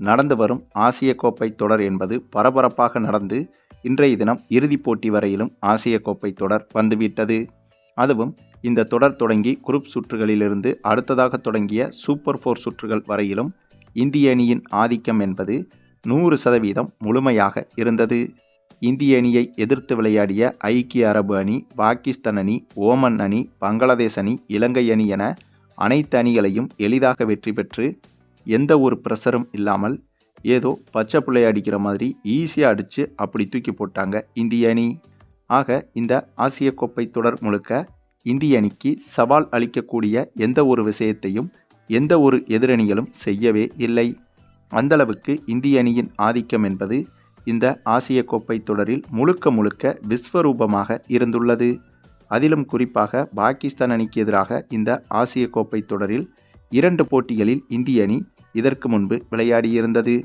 நடந்து வரும் ஆசிய கோப்பை தொடர் என்பது பரபரப்பாக நடந்து இன்றைய தினம் இறுதிப் போட்டி வரையிலும் ஆசிய கோப்பை தொடர் வந்துவிட்டது. அதுவும் இந்த தொடர் தொடங்கி குரூப் சுற்றுகளிலிருந்து அடுத்ததாக தொடங்கிய சூப்பர் ஃபோர் சுற்றுகள் வரையிலும் இந்திய அணியின் ஆதிக்கம் என்பது நூறு சதவீதம் முழுமையாக இருந்தது. இந்திய அணியை எதிர்த்து விளையாடிய ஐக்கிய அரபு அணி பாகிஸ்தான் அணி ஓமன் அணி பங்களாதேஷ் அணி இலங்கை அணி என அனைத்து அணிகளையும் எளிதாக வெற்றி பெற்று எந்த ஒரு ப்ரெஷரும் இல்லாமல் ஏதோ பச்சை பிள்ளை அடிக்கிற மாதிரி ஈஸியாக அடித்து அப்படி தூக்கி போட்டாங்க இந்திய அணி. ஆக இந்த ஆசிய கோப்பை தொடர் முழுக்க இந்திய அணிக்கு சவால் அளிக்கக்கூடிய எந்த ஒரு விஷயத்தையும் எந்த ஒரு எதிரணிகளும் செய்யவே இல்லை. அந்தளவுக்கு இந்திய அணியின் ஆதிக்கம் என்பது இந்த ஆசிய கோப்பை தொடரில் முழுக்க முழுக்க விஸ்வரூபமாக இருந்துள்ளது. அதிலும் குறிப்பாக பாகிஸ்தான் அணிக்கு எதிராக இந்த ஆசிய கோப்பை தொடரில் இரண்டு போட்டிகளில் இந்திய அணி இதற்கு முன்பு விளையாடியிருந்தது.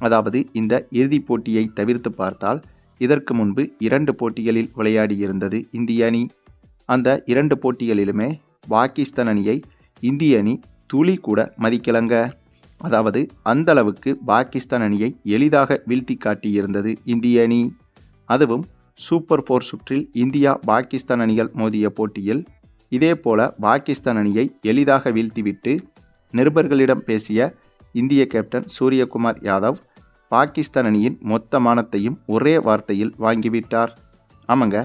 அதாவது இந்த இறுதிப் போட்டியை தவிர்த்து பார்த்தால் இதற்கு முன்பு இரண்டு போட்டிகளில் விளையாடியிருந்தது இந்திய அணி. அந்த இரண்டு போட்டிகளிலுமே பாகிஸ்தான் அணியை இந்திய அணி துளி கூட மதிக்கலங்க. அதாவது அந்த அளவுக்கு பாகிஸ்தான் அணியை எளிதாக வீழ்த்தி காட்டியிருந்தது இந்திய அணி. அதுவும் சூப்பர் ஃபோர் சுற்றில் இந்தியா பாகிஸ்தான் அணிகள் மோதிய போட்டியில் இதேபோல பாகிஸ்தான் அணியை எளிதாக வீழ்த்திவிட்டு நிருபர்களிடம் பேசிய இந்திய கேப்டன் சூரியகுமார் யாதவ் பாகிஸ்தான் அணியின் மொத்த மானத்தையும் ஒரே வார்த்தையில் வாங்கிவிட்டார். ஆமாங்க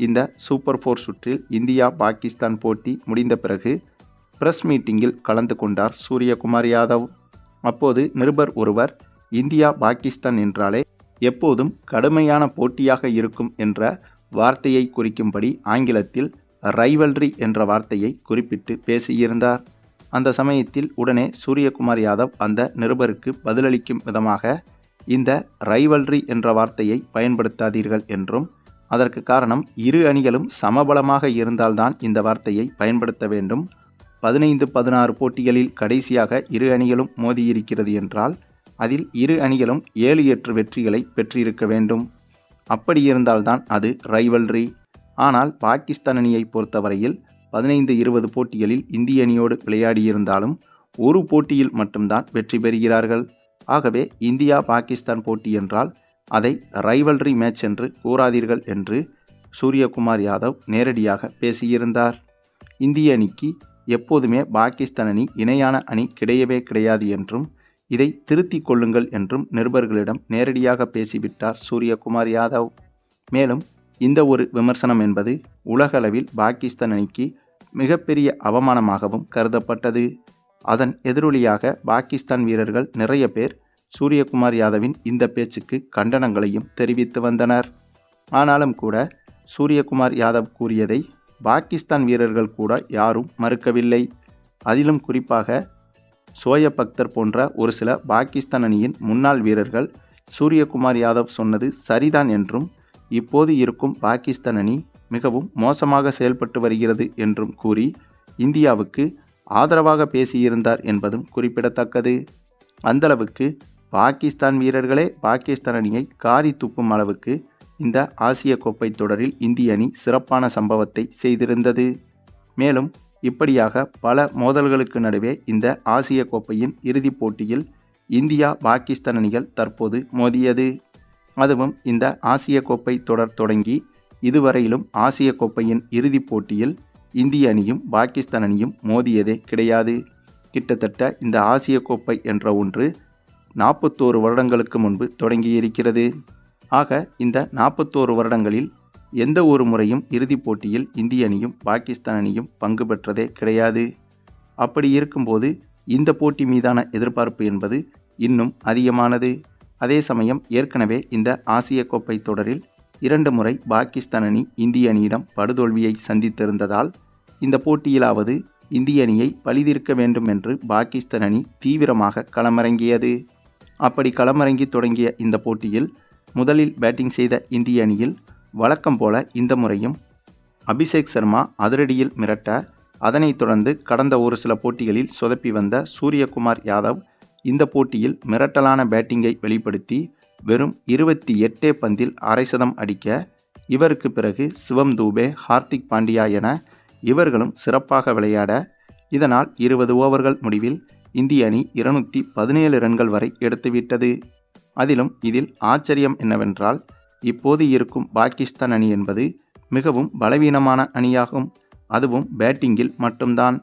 இந்த சூப்பர் ஃபோர் சுற்றில் இந்தியா பாகிஸ்தான் போட்டி முடிந்த பிறகு பிரஸ் மீட்டிங்கில் கலந்து கொண்டார் சூரியகுமார் யாதவ். அப்போது நிருபர் ஒருவர் இந்தியா பாகிஸ்தான் என்றாலே எப்போதும் கடுமையான போட்டியாக இருக்கும் என்ற வார்த்தையை குறிக்கும்படி ஆங்கிலத்தில் ரைவல்ரி என்ற வார்த்தையை குறிப்பிட்டு பேசியிருந்தார். அந்த சமயத்தில் உடனே சூரியகுமார் யாதவ் அந்த நிருபருக்கு பதிலளிக்கும் விதமாக இந்த ரைவல்ரி என்ற வார்த்தையை பயன்படுத்தாதீர்கள் என்றும் அதற்கு காரணம் இரு அணிகளும் சமபலமாக இருந்தால்தான் இந்த வார்த்தையை பயன்படுத்த வேண்டும். பதினைந்து பதினாறு போட்டிகளில் கடைசியாக இரு அணிகளும் மோதியிருக்கிறது என்றால் அதில் இரு அணிகளும் ஏழு எட்டு வெற்றிகளை பெற்றிருக்க வேண்டும். அப்படி இருந்தால்தான் அது ரைவல்ரி. ஆனால் பாகிஸ்தான் அணியை பொறுத்தவரையில் பதினைந்து இருபது போட்டிகளில் இந்திய அணியோடு விளையாடியிருந்தாலும் ஒரு போட்டியில் மட்டும்தான் வெற்றி பெறுகிறார்கள். ஆகவே இந்தியா பாகிஸ்தான் போட்டி என்றால் அதை ரைவல்ரி மேட்ச் என்று கூறாதீர்கள் என்று சூரியகுமார் யாதவ் நேரடியாக பேசியிருந்தார். இந்திய அணிக்கு எப்போதுமே பாகிஸ்தான் அணி இணையான அணி கிடையவே கிடையாது என்றும் இதை திருத்திக் கொள்ளுங்கள் என்றும் நிருபர்களிடம் நேரடியாக பேசிவிட்டார் சூரியகுமார் யாதவ். மேலும் இந்த ஒரு விமர்சனம் என்பது உலகளவில் பாகிஸ்தான் அணிக்கு மிகப்பெரிய அவமானமாகவும் கருதப்பட்டது. அதன் எதிரொலியாக பாகிஸ்தான் வீரர்கள் நிறைய பேர் சூரியகுமார் யாதவின் இந்த பேச்சுக்கு கண்டனங்களையும் தெரிவித்து வந்தனர். ஆனாலும் கூட சூரியகுமார் யாதவ் கூறியதை பாகிஸ்தான் வீரர்கள் கூட யாரும் மறுக்கவில்லை. அதிலும் குறிப்பாக சோயப் பக்தர் போன்ற ஒரு சில பாகிஸ்தான் அணியின் முன்னாள் வீரர்கள் சூரியகுமார் யாதவ் சொன்னது சரிதான் என்றும் இப்போது இருக்கும் பாகிஸ்தான் அணி மிகவும் மோசமாக செயல்பட்டு வருகிறது என்றும் கூறி இந்தியாவுக்கு ஆதரவாக பேசியிருந்தார் என்பதும் குறிப்பிடத்தக்கது. அந்தளவுக்கு பாகிஸ்தான் வீரர்களே பாகிஸ்தான் அணியை காரி துப்பும் அளவுக்கு இந்த ஆசிய கோப்பை தொடரில் இந்திய அணி சிறப்பான சம்பவத்தை செய்திருந்தது. மேலும் இப்படியாக பல மோதல்களுக்கு நடுவே இந்த ஆசிய கோப்பையின் இறுதிப் போட்டியில் இந்தியா பாகிஸ்தான் அணிகள் தற்போது மோதியது. அதுவும் இந்த ஆசிய கோப்பை தொடர் தொடங்கி இதுவரையிலும் ஆசிய கோப்பையின் இறுதிப் போட்டியில் இந்திய அணியும் பாகிஸ்தான் அணியும் மோதியதே கிடையாது. கிட்டத்தட்ட இந்த ஆசிய கோப்பை என்ற ஒன்று நாற்பத்தோரு வருடங்களுக்கு முன்பு தொடங்கியிருக்கிறது. ஆக இந்த நாற்பத்தோரு வருடங்களில் எந்த ஒரு முறையும் இறுதிப் போட்டியில் இந்திய அணியும் பாகிஸ்தான் அணியும் பங்கு பெற்றதே கிடையாது. அப்படி இருக்கும்போது இந்த போட்டி மீதான எதிர்பார்ப்பு என்பது இன்னும் அதிகமானது. அதே சமயம் ஏற்கனவே இந்த ஆசிய கோப்பை தொடரில் இரண்டு முறை பாகிஸ்தான் அணி இந்திய அணியிடம் படுதோல்வியை சந்தித்திருந்ததால் இந்த போட்டியிலாவது இந்திய அணியை பழிதீர்க்க வேண்டும் என்று பாகிஸ்தான் அணி தீவிரமாக களமிறங்கியது. அப்படி களமிறங்கி தொடங்கிய இந்த போட்டியில் முதலில் பேட்டிங் செய்த இந்திய அணியில் வழக்கம் போல இந்த முறையும் அபிஷேக் சர்மா அதிரடியில் மிரட்ட அதனைத் தொடர்ந்து கடந்த ஒரு சில போட்டிகளில் சொதப்பி வந்த சூரியகுமார் யாதவ் இந்த போட்டியில் மிரட்டலான பேட்டிங்கை வெளிப்படுத்தி வெறும் இருபத்தி எட்டே பந்தில் அரை சதம் அடிக்க இவருக்கு பிறகு சிவம் தூபே ஹார்திக் பாண்டியா என இவர்களும் சிறப்பாக விளையாட இதனால் இருபது ஓவர்கள் முடிவில் இந்திய அணி இருநூற்றி பதினேழு ரன்கள் வரை எடுத்துவிட்டது அதிலும் இதில் ஆச்சரியம் என்னவென்றால் இப்போது இருக்கும் பாகிஸ்தான் அணி என்பது மிகவும் பலவீனமான அணியாகும். அதுவும் பேட்டிங்கில் மட்டும்தான்.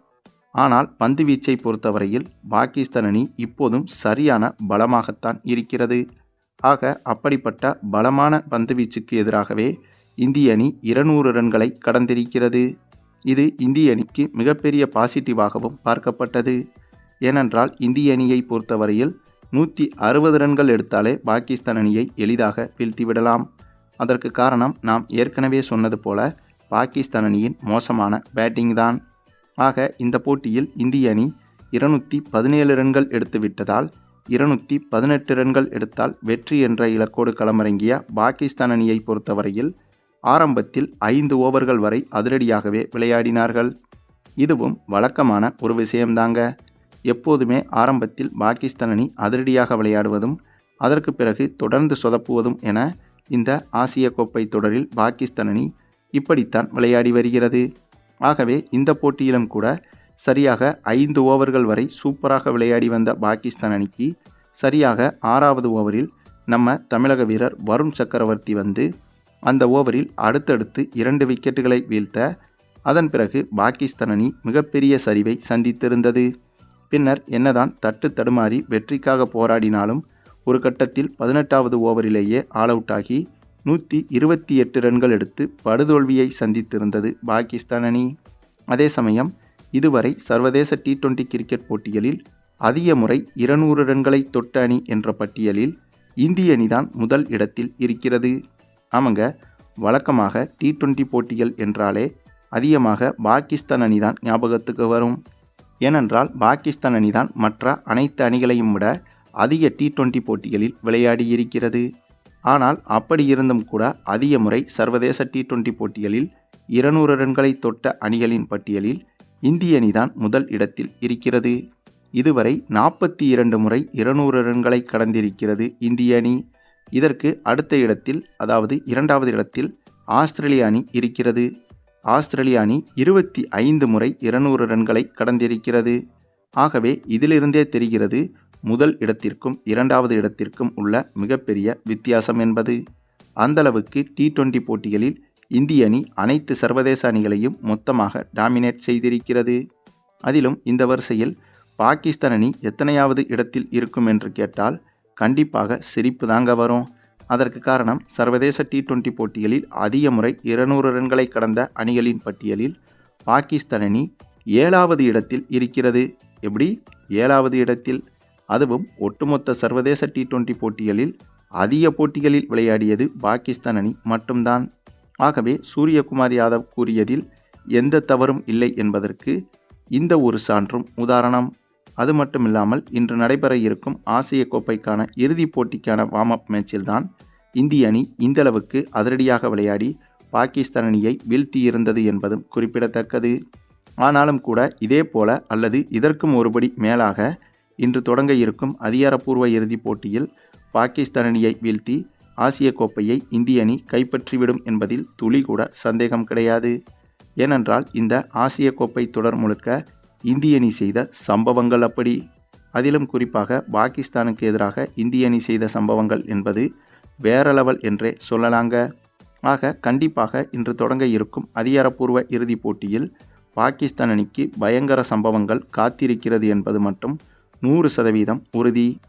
ஆனால் பந்து வீச்சை பொறுத்தவரையில் பாகிஸ்தான் அணி இப்போதும் சரியான பலமாகத்தான் இருக்கிறது. ஆக அப்படிப்பட்ட பலமான பந்து வீச்சுக்கு எதிராகவே இந்திய அணி இருநூறு ரன்களை கடந்திருக்கிறது. இது இந்திய அணிக்கு மிகப்பெரிய பாசிட்டிவாகவும் பார்க்கப்பட்டது. ஏனென்றால் இந்திய அணியை பொறுத்தவரையில் நூற்றி அறுபது ரன்கள் எடுத்தாலே பாகிஸ்தான் அணியை எளிதாக வீழ்த்திவிடலாம். அதற்கு காரணம் நாம் ஏற்கனவே சொன்னது போல பாகிஸ்தான் அணியின் மோசமான பேட்டிங் தான். ஆக இந்த போட்டியில் இந்திய அணி இருநூற்றி பதினேழு ரன்கள் எடுத்துவிட்டதால் இருநூற்றி பதினெட்டு ரன்கள் எடுத்தால் வெற்றி என்ற இலக்கோடு களமிறங்கிய பாகிஸ்தான் அணியை பொறுத்தவரையில் ஆரம்பத்தில் ஐந்து ஓவர்கள் வரை அதிரடியாகவே விளையாடினார்கள். இதுவும் வழக்கமான ஒரு விஷயம்தாங்க. எப்போதுமே ஆரம்பத்தில் பாகிஸ்தான் அணி அதிரடியாக விளையாடுவதும் அதற்கு பிறகு தொடர்ந்து சொதப்புவதும் என இந்த ஆசிய கோப்பை தொடரில் பாகிஸ்தான் அணி இப்படித்தான் விளையாடி வருகிறது. ஆகவே இந்த போட்டியிலும் கூட சரியாக ஐந்து ஓவர்கள் வரை சூப்பராக விளையாடி வந்த பாகிஸ்தான் அணிக்கு சரியாக ஆறாவது ஓவரில் நம்ம தமிழக வீரர் வருண் சக்கரவர்த்தி வந்து அந்த ஓவரில் அடுத்தடுத்து இரண்டு விக்கெட்டுகளை வீழ்த்த அதன் பிறகு பாகிஸ்தான் அணி மிகப்பெரிய சரிவை சந்தித்திருந்தது. பின்னர் என்னதான் தட்டு தடுமாறி வெற்றிக்காக போராடினாலும் ஒரு கட்டத்தில் பதினெட்டாவது ஓவரிலேயே ஆல் அவுட் ஆகி நூற்றி இருபத்தி எட்டு ரன்கள் எடுத்து படுதோல்வியை சந்தித்திருந்தது பாகிஸ்தான் அணி. அதே சமயம் இதுவரை சர்வதேச டி டுவெண்டி கிரிக்கெட் போட்டிகளில் அதிக முறை இருநூறு ரன்களை தொட்ட அணி என்ற பட்டியலில் இந்திய அணிதான் முதல் இடத்தில் இருக்கிறது. ஆமாங்க வழக்கமாக டி டுவெண்டி போட்டிகள் என்றாலே அதிகமாக பாகிஸ்தான் அணிதான் ஞாபகத்துக்கு வரும். ஏனென்றால் பாகிஸ்தான் அணிதான் மற்ற அனைத்து அணிகளையும் விட அதிக டி டுவெண்டி போட்டிகளில் விளையாடி இருக்கிறது. ஆனால் அப்படி இருந்தும் கூட அதிக முறை சர்வதேச டி டுவெண்டி போட்டிகளில் இருநூறு ரன்களை தொட்ட அணிகளின் பட்டியலில் இந்திய அணிதான் முதல் இடத்தில் இருக்கிறது. இதுவரை நாற்பத்தி இரண்டு முறை இருநூறு ரன்களை கடந்திருக்கிறது இந்திய அணி இதற்கு அடுத்த இடத்தில் அதாவது இரண்டாவது இடத்தில் ஆஸ்திரேலிய அணி இருக்கிறது. ஆஸ்திரேலிய அணி இருபத்தி ஐந்து முறை இருநூறு ரன்களை கடந்திருக்கிறது. ஆகவே இதிலிருந்தே தெரிகிறது முதல் இடத்திற்கும் இரண்டாவது இடத்திற்கும் உள்ள மிகப்பெரிய வித்தியாசம் என்பது. அந்தளவுக்கு டி டுவெண்டி போட்டிகளில் இந்திய அணி அனைத்து சர்வதேச அணிகளையும் மொத்தமாக டாமினேட் செய்திருக்கிறது. அதிலும் இந்த வரிசையில் பாகிஸ்தான் அணி எத்தனையாவது இடத்தில் இருக்கும் என்று கேட்டால் கண்டிப்பாக சிரிப்பு தாங்க வரும். அதற்கு காரணம் சர்வதேச டி டுவெண்டி போட்டிகளில் அதிக முறை இருநூறு ரன்களை கடந்த அணிகளின் பட்டியலில் பாகிஸ்தான் அணி ஏழாவது இடத்தில் இருக்கிறது. எப்படி? ஏழாவது இடத்தில். அதுவும் ஒட்டுமொத்த சர்வதேச டி டுவெண்டி போட்டிகளில் அதிக போட்டிகளில் விளையாடியது பாகிஸ்தான் அணி மட்டும்தான். ஆகவே சூரியகுமார் யாதவ் கூறியதில் எந்த தவறும் இல்லை என்பதற்கு இந்த ஒரு சான்றும் உதாரணம். அது மட்டுமில்லாமல் இன்று நடைபெற இருக்கும் ஆசிய கோப்பைக்கான இறுதிப் போட்டிக்கான வார்ம் அப் மேட்சில்தான் இந்திய அணி இந்தளவுக்கு அதிரடியாக விளையாடி பாகிஸ்தான் அணியை வீழ்த்தியிருந்தது என்பதும் குறிப்பிடத்தக்கது. ஆனாலும் கூட இதே போல அல்லது இதற்கும் ஒருபடி மேலாக இன்று தொடங்க இருக்கும் அதிகாரப்பூர்வ இறுதிப் போட்டியில் பாகிஸ்தான் அணியை வீழ்த்தி ஆசிய கோப்பையை இந்திய அணி கைப்பற்றிவிடும் என்பதில் துளி கூட சந்தேகம் கிடையாது. ஏனென்றால் இந்த ஆசிய கோப்பை தொடர் முழுக்க இந்திய அணி செய்த சம்பவங்கள் அப்படி. அதிலும் குறிப்பாக பாகிஸ்தானுக்கு எதிராக இந்திய அணி செய்த சம்பவங்கள் என்பது வேற லெவல் என்றே சொல்லலாங்க. ஆக கண்டிப்பாக இன்று தொடங்க இருக்கும் அதிகாரப்பூர்வ இறுதிப் போட்டியில் பாகிஸ்தான் அணிக்கு பயங்கர சம்பவங்கள் காத்திருக்கிறது என்பது மட்டும் நூறு சதவீதம் உறுதி.